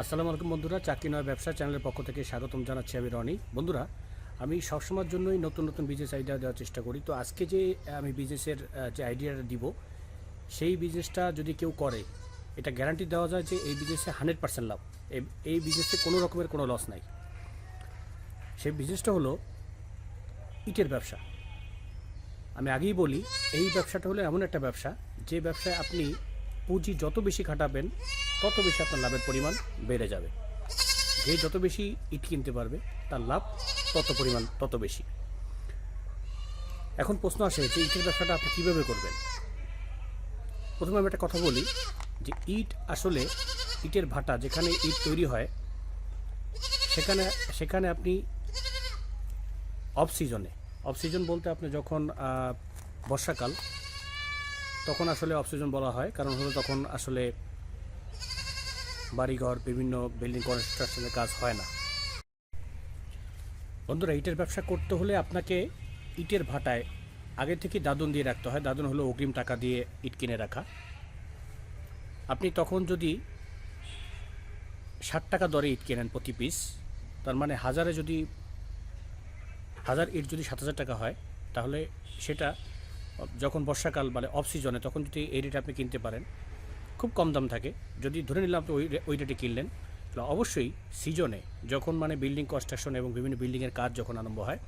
আসসালামু আলাইকুম বন্ধুরা, চাকরি নয় ব্যবসা চ্যানেলের পক্ষ থেকে স্বাগতম জানাচ্ছি আমি রনি। বন্ধুরা, আমি সবসময়ের জন্যই নতুন নতুন বিজনেস আইডিয়া দেওয়ার চেষ্টা করি। তো আজকে যে আমি বিজনেসের যে আইডিয়াটা দিব, সেই বিজনেসটা যদি কেউ করে, এটা গ্যারান্টি দেওয়া যায় যে এই বিজনেসে হান্ড্রেড পার্সেন্ট লাভ। এই- বিজনেসে কোনো রকমের কোনো লস নাই। সেই বিজনেসটা হলো ইটের ব্যবসা। আমি আগেই বলি, এই ব্যবসাটা হলো এমন একটা ব্যবসা, যে ব্যবসায় আপনি পুঁজি যত বেশি খাটাবেন, তত বেশি আপনার লাভের পরিমাণ বেড়ে যাবে। যে যত বেশি ইট কিনতে পারবে, তার লাভ তত পরিমাণ তত বেশি। এখন প্রশ্ন আসে যে ইটের ব্যবসাটা আপনি কীভাবে করবেন? প্রথমে আমি একটা কথা বলি যে ইট আসলে ইটের ভাটা, যেখানে ইট তৈরি হয়, সেখানে সেখানে আপনি অফ সিজনে অফ সিজন বলতে আপনি যখন বর্ষাকাল তখন আসলে অফ সিজন বলা হয়। কারণ হলো তখন আসলে বাড়িঘর, বিভিন্ন বিল্ডিং কনস্ট্রাকশনের কাজ হয় না। বন্ধুরা, ইটের ব্যবসা করতে হলে আপনাকে ইটের ভাটায় আগে থেকে দাদন দিয়ে রাখতে হয়। দাদন হলো অগ্রিম টাকা দিয়ে ইট কিনে রাখা। আপনি তখন যদি ষাট টাকা দরে ইট কেনেন প্রতি পিস তার মানে হাজারে যদি, হাজার ইট যদি সাত হাজার টাকা হয়, তাহলে সেটা যখন বর্ষাকাল মানে অফ সিজনে তখন যদি এই রেটে আপনি কিনতে পারেন, খুব কম দাম থাকে। যদি ধরে নিলাম আপনি ওই ওই রেটে কিনলেন, তাহলে অবশ্যই সিজনে যখন মানে বিল্ডিং কনস্ট্রাকশন এবং বিভিন্ন বিল্ডিংয়ের কাজ যখন আরম্ভ হয়,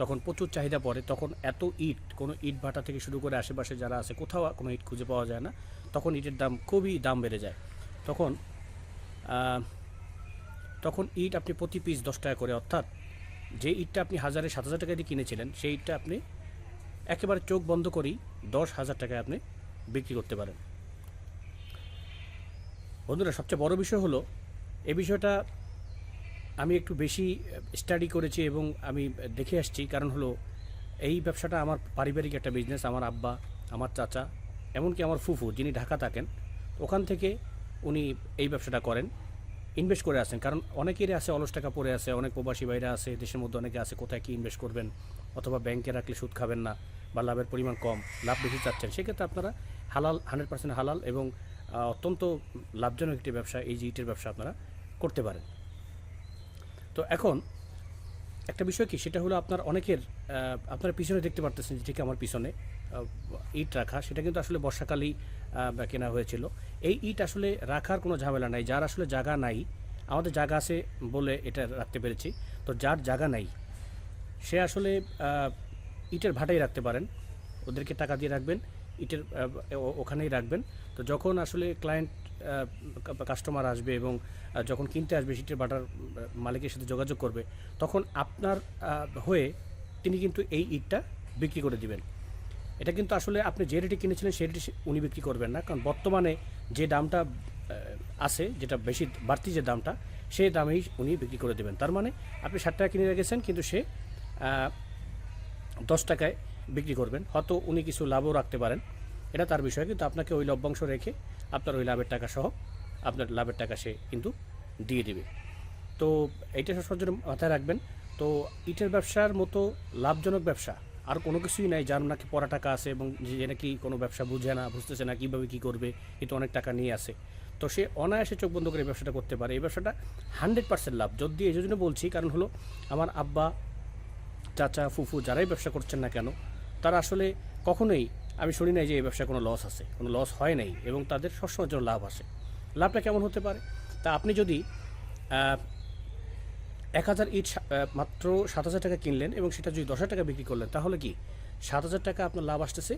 তখন প্রচুর চাহিদা পড়ে। তখন এত ইট, কোনো ইট ভাটা থেকে শুরু করে আশেপাশে যারা আছে, কোথাও কোনো ইট খুঁজে পাওয়া যায় না, তখন ইটের দাম খুবই দাম বেড়ে যায়। তখন তখন ইট আপনি প্রতি পিস দশ টাকা করে, অর্থাৎ যে ইটটা আপনি হাজারে সাত হাজার টাকা দিয়ে কিনেছিলেন, সেই ইটটা আপনি একেবারে চোখ বন্ধ করেই দশ হাজার টাকায় আপনি বিক্রি করতে পারেন। বন্ধুরা, সবচেয়ে বড় বিষয় হলো, এ বিষয়টা আমি একটু বেশি স্টাডি করেছি এবং আমি দেখে আসছি। কারণ হলো, এই ব্যবসাটা আমার পারিবারিক একটা বিজনেস আমার আব্বা, আমার চাচা, এমনকি আমার ফুফু যিনি ঢাকা থাকেন, ওখান থেকে উনি এই ব্যবসাটা করেন। ইনভেস্ট করে আসেন কারণ অনেকেরই আছে অলস টাকা পড়ে আছে, অনেক প্রবাসী বাইরে আছে, দেশের মধ্যে অনেকে আছে, কোথায় কী ইনভেস্ট করবেন? অথবা ব্যাংকে রাখলে সুদ খাবেন না বা লাভের পরিমাণ কম, লাভ বেশি চাচ্ছেন। সেক্ষেত্রে আপনারা হালাল হান্ড্রেড পার্সেন্ট হালাল এবং অত্যন্ত লাভজনক একটি ব্যবসা, এই যে ইটের ব্যবসা আপনারা করতে পারেন। তো এখন একটা বিষয় কি? সেটা হলো আপনার অনেকের আপনারা পিছনে দেখতে পারতেছেন যে ঠিক আমার পিছনে ইট রাখা, সেটা কিন্তু আসলে বর্ষাকালেই কেনা হয়েছিল। এই ইট আসলে রাখার কোনো ঝামেলা নাই। যার আসলে জায়গা নাই, আমাদের জায়গা আছে বলে এটা রাখতে পেরেছি। তো যার জায়গা নাই, সে আসলে ইটের ভাটাই রাখতে পারেন। ওদেরকে টাকা দিয়ে রাখবেন, ইটের ওখানেই রাখবেন। তো যখন আসলে ক্লায়েন্ট কাস্টমার আসবে এবং যখন কিনতে আসবে, ইটের ভাটার মালিকের সাথে যোগাযোগ করবে, তখন আপনার হয়ে তিনি কিন্তু এই ইটটা বিক্রি করে দিবেন। এটা কিন্তু আসলে আপনি যে রেটে কিনেছিলেন, সেই রেটে উনি বিক্রি করবেন না। কারণ বর্তমানে যে দামটা আছে, যেটা বেশি বাড়তি যে দামটা, সেই দামেই উনি বিক্রি করে দেবেন। তার মানে আপনি ষাট টাকা কিনে রেখেছেন, কিন্তু সে দশ টাকায় বিক্রি করবেন। হয়তো উনি কিছু লাভও রাখতে পারেন। এটা তার বিষয়, কিন্তু আপনাকে ওই লভ্যাংশ রেখে আপনার ওই লাভের টাকা সহ আপনার লাভের টাকা সে কিন্তু দিয়ে দেবে। তো এইটা সবার জন্য মাথায় রাখবেন। তো ইটের ব্যবসার মতো লাভজনক ব্যবসা আর কোনো কিছুই নাই, যার নাকি পড়া টাকা আছে এবং যে নাকি কোনো ব্যবসা বুঝে না, বুঝতেছে না কীভাবে কী করবে কিন্তু অনেক টাকা নিয়ে আসে। তো সে অনায়াসে চোখ বন্ধ করে ব্যবসাটা করতে পারে। এই ব্যবসাটা হান্ড্রেড পার্সেন্ট লাভ। যদি এই জন্য বলছি, কারণ হলো আমার আব্বা, চাচা, ফুফু যারাই ব্যবসা করছেন না কেন, তারা আসলে কখনোই, আমি শুনি নাই যে এই ব্যবসায় কোনো লস আছে। কোনো লস হয় নাই এবং তাদের সবসময় জন্য লাভ আসে। লাভটা কেমন হতে পারে? তা আপনি যদি এক হাজার ইট মাত্র সাত হাজার টাকা কিনলেন এবং সেটা যদি দশ হাজার টাকা বিক্রি করলেন, তাহলে কি সাত হাজার টাকা আপনার লাভ আসতেছে?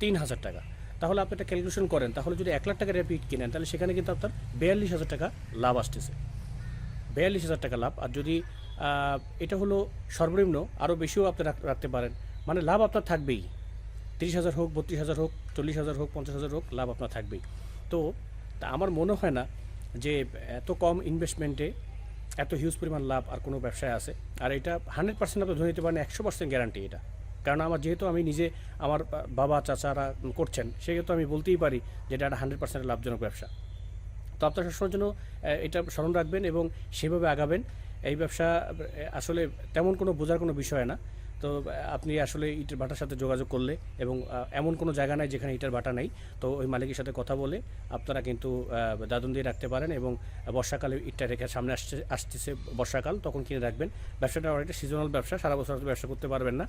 তিন হাজার টাকা। তাহলে আপনি একটা ক্যালকুলেশন করেন, তাহলে যদি এক লাখ টাকার ইট কিনেন, তাহলে সেখানে কিন্তু আপনার বিয়াল্লিশ হাজার টাকা লাভ আসতেছে। বিয়াল্লিশ হাজার টাকা লাভ। আর যদি এটা হলো সর্বনিম্ন আরও বেশিও আপনি রাখতে পারেন। মানে লাভ আপনার থাকবেই। তিরিশ হাজার হোক, বত্রিশ হাজার হোক, চল্লিশ হাজার হোক, পঞ্চাশ হাজার হোক, লাভ আপনার থাকবেই। তো, তা আমার মনে হয় না যে এত কম ইনভেস্টমেন্টে এত হিউজ পরিমাণ লাভ আর কোনো ব্যবসায় আছে। আর এটা হান্ড্রেড পার্সেন্ট আপনি ধরে নিতে পারেন, একশো পার্সেন্ট গ্যারান্টি এটা। কারণ আমার যেহেতু আমি নিজে আমার বাবা, চাচারা করছেন, সেহেতু আমি বলতেই পারি যে এটা একটা হান্ড্রেড পার্সেন্ট লাভজনক ব্যবসা। তো আপনার সবসময়ের জন্য এটা স্মরণ রাখবেন এবং সেভাবে আগাবেন। এই ব্যবসা আসলে তেমন কোনো বোঝার কোনো বিষয় না। তো আপনি আসলে ইটের ভাটার সাথে যোগাযোগ করলে এবং এমন কোনো জায়গা নাই যেখানে ইটের ভাটা নেই। তো ওই মালিকের সাথে কথা বলে আপনারা কিন্তু দাদন দিয়ে রাখতে পারেন এবং বর্ষাকালে ইটটা রেখে সামনে আসছে, আসতেছে বর্ষাকাল, তখন কিনে রাখবেন। ব্যবসাটা অনেকটা সিজনাল ব্যবসা, সারা বছর ব্যবসা করতে পারবেন না।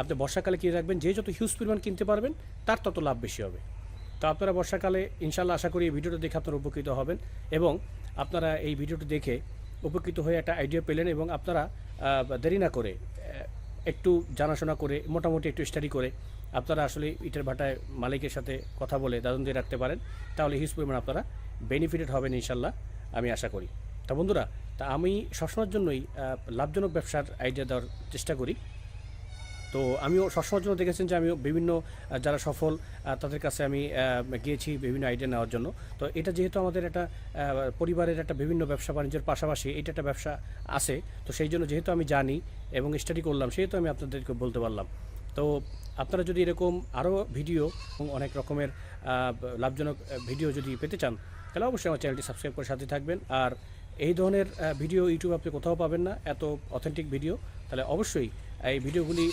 আপনি বর্ষাকালে কিনে রাখবেন, যে যত হিউজ পরিমাণ কিনতে পারবেন, তার তত লাভ বেশি হবে। তো আপনারা বর্ষাকালে ইনশাল্লাহ আশা করি এই ভিডিওটা দেখে আপনারা উপকৃত হবেন এবং আপনারা এই ভিডিওটি দেখে উপকৃত হয়ে একটা আইডিয়া পেলেন এবং আপনারা দেরি না করে একটু জানাশোনা করে, মোটামুটি একটু স্টাডি করে আপনারা আসলে ইটের ভাটায় মালিকের সাথে কথা বলে দাদন দিয়ে রাখতে পারেন। তাহলে হিউজ পরিমাণ আপনারা বেনিফিটেড হবেন ইনশাল্লাহ আমি আশা করি। তা বন্ধুরা, তা আমি সবসময়ের জন্যই লাভজনক ব্যবসার আইডিয়া দেওয়ার চেষ্টা করি। তো আমিও সবসময়ের জন্য দেখেছেন যে আমিও বিভিন্ন যারা সফল তাদের কাছে আমি গিয়েছি বিভিন্ন আইডিয়া নেওয়ার জন্য। তো এটা যেহেতু আমাদের একটা পরিবারের একটা বিভিন্ন ব্যবসা বাণিজ্যের পাশাপাশি এটা একটা ব্যবসা আছে, তো সেই জন্য যেহেতু আমি জানি এবং স্টাডি করলাম, সেহেতু আমি আপনাদেরকে বলতে পারলাম। তো আপনারা যদি এরকম আরও ভিডিও এবং অনেক রকমের লাভজনক ভিডিও যদি পেতে চান, তাহলে অবশ্যই আমার চ্যানেলটি সাবস্ক্রাইব করে সাথে থাকবেন। আর এই ধরনের ভিডিও ইউটিউব আপনি কোথাও পাবেন না, এত অথেন্টিক ভিডিও তাহলে অবশ্যই এই ভিডিওগুলি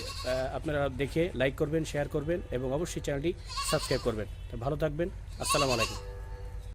আপনারা দেখে লাইক করবেন শেয়ার করবেন এবং অবশ্যই চ্যানেলটি সাবস্ক্রাইব করবেন। ভালো থাকবেন। আসসালামু আলাইকুম।